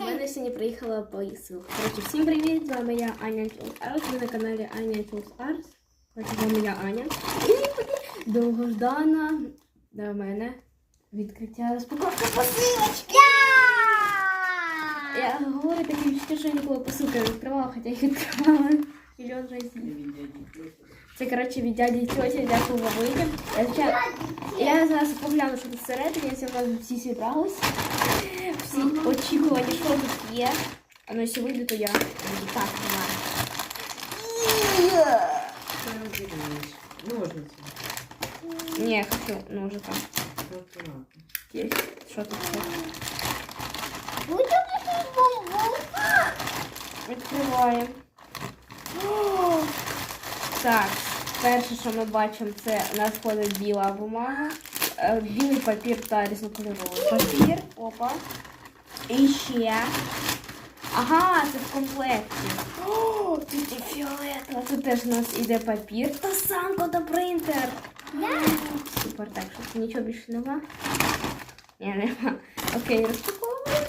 У мене сьогодні приїхала посилка. Коротше, всім привіт! З вами я Аня Tools Arts. Ви на каналі Аня Tools Arts. Коротше, з вами я Аня. Довгождана до мене відкриття розпаковка посилочки. Я говорю таке відчуття, що я ніколи посилки не відкривала, хоча їх відкривала мільйон разів. Це, коротше, від дяді і тьоті, дякую вам велике. Я, звичайно, я зараз погляну, що тут всередині, я сьогодні всі зібрались. Всі очікувані, що тут є. А ну, якщо вийде, то я буду так тримати. Що розіграєш? Ножниці. Ні, я хочу ножика. Акуратно. Є. Що тут ще? Відкриваємо. Так, перше, що ми бачимо, це у нас входить біла бумага, е, білий папір та різнокольоровий папір. Опа. І ще. Ага, це в комплекті. О, тут і фіолетово. Тут теж у нас іде папір та сам та принтер. Супер, так, що тут нічого більше нема. Ні, нема. Окей, розпаковуємо.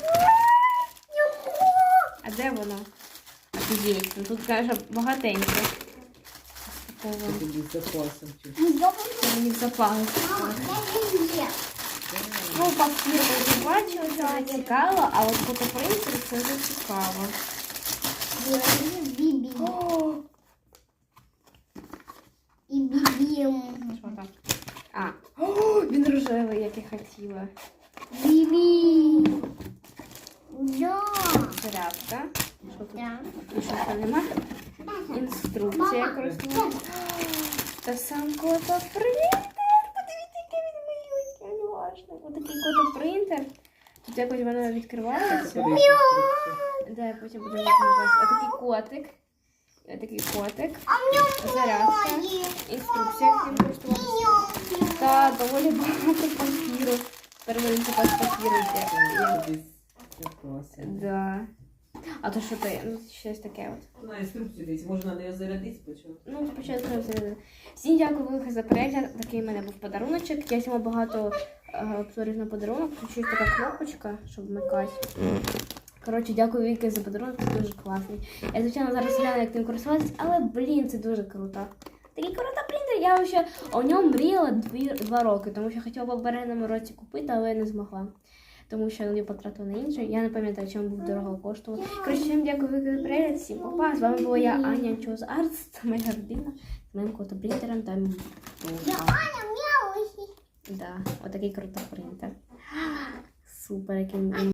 А де воно? Офігеть, ну тут, каже, багатенько. Розпаковуємо. Тобі з запасом чи. Це мені запали. Ну, папір ми вже бачили, це не цікаво, а от фотопринтер це вже цікаво. О, І бібім. що там? А, о, він рожевий, як я хотіла. Бібі. Да. Зарядка. Що тут? Да. І що там нема? Інструкція користування. Та сам котопринтер. Подивіться, який він милий. Не важно. Отакий котопринтер. Тут якось воно відкривається. Да, я потім буду відкривати. Отакий котик. Отакий котик. А в ньому Зарядка. Інструкція, як ним користуватися. Та доволі багато папіру. Тепер будемо папіру йде. Тобі з запасом. Да. А то що ти? Ну, щось таке от. На інструкцію десь, можна не зарядити спочатку. Ну, спочатку я взяла. Всім дякую велике за перегляд. Такий в мене був подаруночок. Я сьогодні багато е, обзорів на подарунок. Тут щось така кнопочка, щоб вмикати. Коротше, дякую велике за подарунок, це дуже класний. Я, звичайно, зараз гляну, як тим користуватися, але, блін, це дуже круто. Такий круто принтер, я ще о ньому мріяла дві, два роки, тому що хотіла в попередньому році купити, але не змогла. Тому що я потратила на інший. Я не пам'ятаю, чим був дорого коштував. Коротше, всім дякую велике за перегляд, всім па-па. З вами була я, Аня Чоз Артс, це моя родина, з моїм котопринтером та мій. Я Аня м'яу. Да, отакий крутой принтер. Супер, який